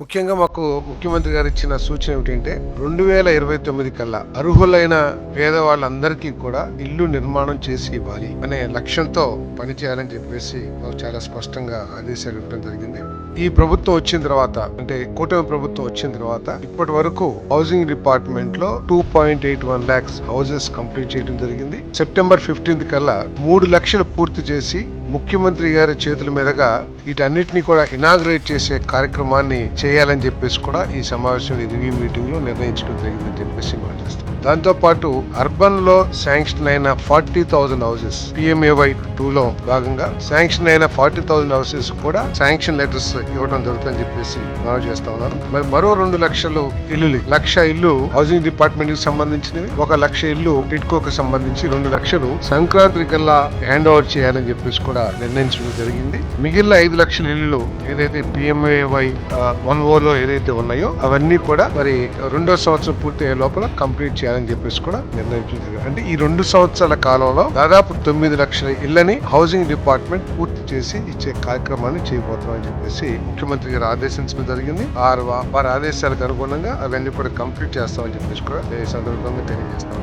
ముఖ్యంగా మాకు ముఖ్యమంత్రి గారు ఇచ్చిన సూచన ఏమిటంటే రెండు వేల ఇరవై తొమ్మిది కల్లా అర్హులైన పేదవాళ్ళందరికీ కూడా ఇల్లు నిర్మాణం చేసి ఇవ్వాలి అనే లక్ష్యంతో పనిచేయాలని చెప్పేసి మాకు చాలా స్పష్టంగా ఆదేశాలు ఇవ్వడం జరిగింది. ఈ ప్రభుత్వం వచ్చిన తర్వాత అంటే కూటమి ప్రభుత్వం వచ్చిన తర్వాత ఇప్పటి వరకు హౌసింగ్ డిపార్ట్మెంట్లో two point eight one lakhs houses complete చేయడం జరిగింది. సెప్టెంబర్ ఫిఫ్టీన్త్ కల్లా మూడు లక్షలు పూర్తి చేసి ముఖ్యమంత్రి గారి చేతుల మీదుగా వీటన్నిటిని కూడా ఇనాగ్రేట్ చేసే కార్యక్రమాన్ని చేయాలని చెప్పేసి కూడా ఈ సమావేశం రివ్యూ మీటింగ్లో నిర్ణయించడం జరిగిందని చెప్పేసి మనం దాంతో పాటు అర్బన్లో శాంక్షన్ అయిన forty thousand houses PMAY two లో భాగంగా శాంక్షన్ అయిన ఫార్టీ థౌసండ్ హౌసెస్ కూడా శాంక్షన్ లెటర్స్ ఇవ్వడం జరుగుతుందని చెప్పేసి మనం చేస్తా ఉన్నారు. మరి మరో రెండు లక్షలు ఇల్లు లక్ష ఇల్లు హౌసింగ్ డిపార్ట్మెంట్కి సంబంధించినవి ఒక లక్ష ఇల్లు టిట్కోకి సంబంధించి రెండు లక్షలు సంక్రాంతి కల్లా హ్యాండ్ ఓవర్ చేయాలని చెప్పేసి కూడా నిర్ణయించడం జరిగింది. మిగిలిన ఐదు లక్షల ఇల్లు ఏదైతే పిఎంఏవై వన్ ఓలో ఏదైతే ఉన్నాయో అవన్నీ కూడా మరి రెండో సంవత్సరం పూర్తి అయ్యే లోపల కంప్లీట్ చేయాలని చెప్పేసి కూడా నిర్ణయించడం జరిగింది. అంటే ఈ రెండు సంవత్సరాల కాలంలో దాదాపు తొమ్మిది లక్షల ఇళ్ళని హౌసింగ్ డిపార్ట్మెంట్ పూర్తి చేసి ఇచ్చే కార్యక్రమాన్ని చేయబోతున్నామని చెప్పేసి ముఖ్యమంత్రి గారు ఆదేశించడం జరిగింది. వారు వారి ఆదేశాలకు అనుగుణంగా అవన్నీ కూడా కంప్లీట్ చేస్తామని చెప్పేసి కూడా ఈ సందర్భంగా తెలియజేస్తాం